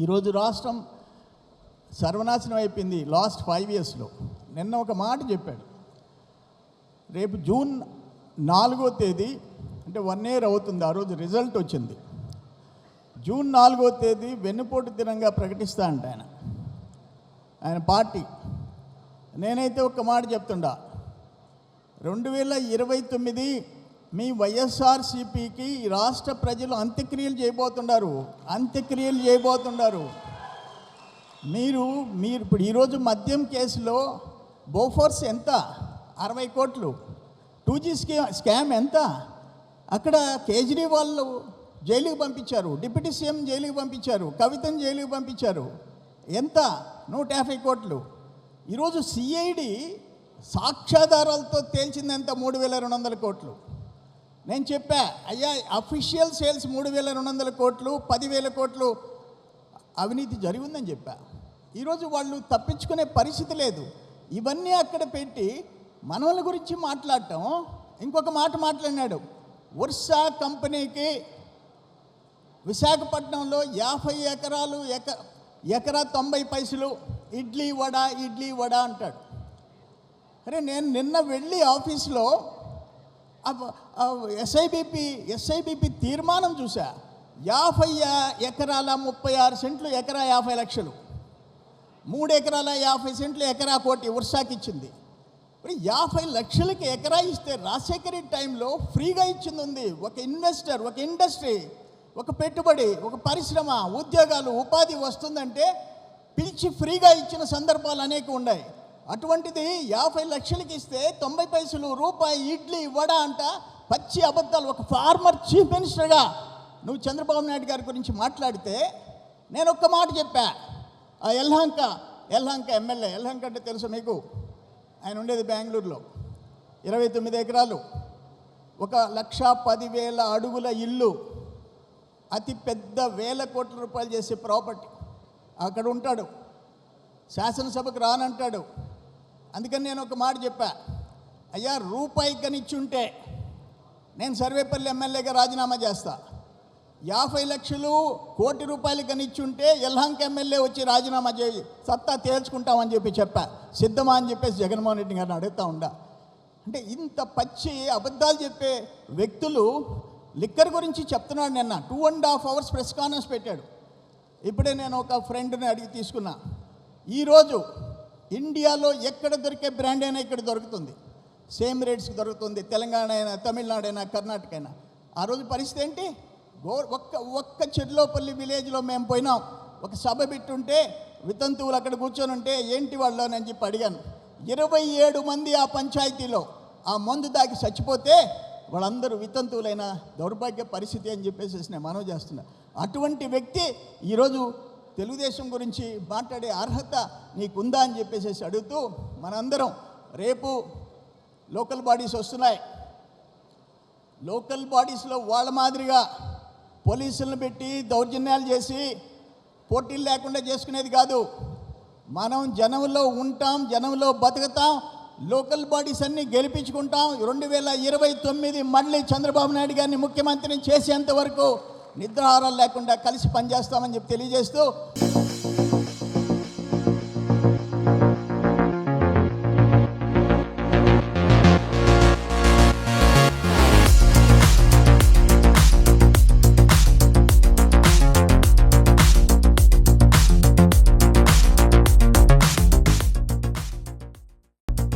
ఈరోజు రాష్ట్రం సర్వనాశనం అయిపోయింది లాస్ట్ ఫైవ్ ఇయర్స్లో. నిన్న ఒక మాట చెప్పాడు. రేపు జూన్ నాలుగో తేదీ అంటే వన్ ఇయర్ అవుతుంది ఆ రోజు రిజల్ట్ వచ్చింది. జూన్ నాలుగో తేదీ వెన్నుపోటు దినంగా ప్రకటిస్తా అంట ఆయన. ఆయన పార్టీ. నేనైతే ఒక మాట చెప్తుండా. రెండు వేల ఇరవై తొమ్మిది మీ వైఎస్ఆర్సిపికి రాష్ట్ర ప్రజలు అంత్యక్రియలు చేయబోతున్నారు అంత్యక్రియలు చేయబోతున్నారు మీరు మీరు ఇప్పుడు ఈరోజు మద్యం కేసులో బోఫోర్స్ ఎంత? అరవై కోట్లు. టూ జీ స్కా స్కామ్ ఎంత? అక్కడ కేజ్రీవాల్ జైలుకి పంపించారు. డిప్యూటీ సీఎం జైలుకి పంపించారు. కవితను జైలుకి పంపించారు. ఎంత? నూట యాభై కోట్లు. ఈరోజు సిఐడి సాక్ష్యాధారాలతో తేల్చింది ఎంత? మూడు వేల రెండు వందల కోట్లు. నేను చెప్పా అయ్యా అఫీషియల్ సేల్స్ మూడు వేల రెండు వందల కోట్లు పదివేల కోట్లు అవినీతి జరిగిందని చెప్పా. ఈరోజు వాళ్ళు తప్పించుకునే పరిస్థితి లేదు. ఇవన్నీ అక్కడ పెట్టి మనవల గురించి మాట్లాడటం ఇంకొక మాట మాట్లాడినాడు. వర్షా కంపెనీకి విశాఖపట్నంలో యాభై ఎకరాలు ఎక ఎకరా తొంభై పైసలు ఇడ్లీ వడ ఇడ్లీ వడ అంటాడు. అరే నేను నిన్న వెళ్ళి ఆఫీస్లో ఎస్ఐబిపి ఎస్ఐబిపి తీర్మానం చూసా యాభై ఎకరాల ముప్పై ఆరు సెంట్లు ఎకరా యాభై లక్షలు. మూడు ఎకరాల యాభై సెంట్లు ఎకరా కోటి వర్షాకి ఇచ్చింది. మరి యాభై లక్షలకి ఎకరా ఇస్తే రాజశేఖరి టైంలో ఫ్రీగా ఇచ్చింది ఉంది. ఒక ఇన్వెస్టర్ ఒక ఇండస్ట్రీ ఒక పెట్టుబడి ఒక పరిశ్రమ ఉద్యోగాలు ఉపాధి వస్తుందంటే పిలిచి ఫ్రీగా ఇచ్చిన సందర్భాలు అనేక ఉన్నాయి. అటువంటిది యాభై లక్షలకి ఇస్తే తొంభై పైసలు రూపాయి ఇడ్లీ వడ అంట పచ్చి అబద్ధాలు ఒక ఫార్మర్ చీఫ్ మినిస్టర్గా నువ్వు చంద్రబాబు నాయుడు గారి గురించి మాట్లాడితే నేను ఒక్క మాట చెప్పా. ఆ ఎల్హంక ఎల్హంక ఎమ్మెల్యే ఎల్హంక అంటే తెలుసు మీకు? ఆయన ఉండేది బెంగళూరులో. ఇరవై తొమ్మిది ఎకరాలు. ఒక లక్ష పదివేల అడుగుల ఇల్లు. అతి పెద్ద వేల కోట్ల రూపాయలు చేసే ప్రాపర్టీ. అక్కడ ఉంటాడు. శాసనసభకు రానంటాడు. అందుకని నేను ఒక మాట చెప్పా. అయ్యా రూపాయి కనిచ్చుంటే నేను సర్వేపల్లి ఎమ్మెల్యేగా రాజీనామా చేస్తా. యాభై లక్షలు కోటి రూపాయలు కనిచ్చుంటే ఎల్హంక ఎమ్మెల్యే వచ్చి రాజీనామా చేయి సత్తా తేల్చుకుంటామని చెప్పి చెప్పా. సిద్ధమా అని చెప్పేసి జగన్మోహన్ రెడ్డి గారిని అడుగుతా ఉండా. అంటే ఇంత పచ్చి అబద్ధాలు చెప్పే వ్యక్తులు లిక్కర్ గురించి చెప్తున్నాడు నిన్న. Two and half hours press conference పెట్టాడు. ఇప్పుడే నేను ఒక ఫ్రెండ్ని అడిగి తీసుకున్నా. ఈరోజు ఇండియాలో ఎక్కడ దొరికే బ్రాండ్ అయినా ఇక్కడ దొరుకుతుంది. సేమ్ రేట్స్కి దొరుకుతుంది తెలంగాణ అయినా తమిళనాడు అయినా కర్ణాటక అయినా. ఆ రోజు పరిస్థితి ఏంటి? గో ఒక్క ఒక్క చెర్లోపల్లి విలేజ్లో మేము పోయినాం. ఒక సభ పెట్టుంటే వితంతువులు అక్కడ కూర్చొని ఉంటే ఏంటి వాళ్ళు అని చెప్పి అడిగాను. ఇరవై ఏడు మంది ఆ పంచాయతీలో ఆ మందు దాకి చచ్చిపోతే వాళ్ళందరూ వితంతువులైన దౌర్భాగ్య పరిస్థితి అని చెప్పేసి నేను మనవి చేస్తున్నా. అటువంటి వ్యక్తి ఈరోజు తెలుగుదేశం గురించి మాట్లాడే అర్హత నీకుందా అని చెప్పేసి అడుగుతూ మనందరం రేపు లోకల్ బాడీస్ వస్తున్నాయి. లోకల్ బాడీస్లో వాళ్ళ మాదిరిగా పోలీసులను పెట్టి దౌర్జన్యాలు చేసి పోటీలు లేకుండా చేసుకునేది కాదు. మనం జనంలో ఉంటాం జనంలో బతుకుతాం లోకల్ బాడీస్ అన్ని గెలిపించుకుంటాం. రెండు వేల ఇరవై తొమ్మిది మళ్ళీ చంద్రబాబు నాయుడు గారిని ముఖ్యమంత్రిని చేసేంత వరకు నిద్రాహారాలు లేకుండా కలిసి పనిచేస్తామని చెప్పి తెలియజేస్తూ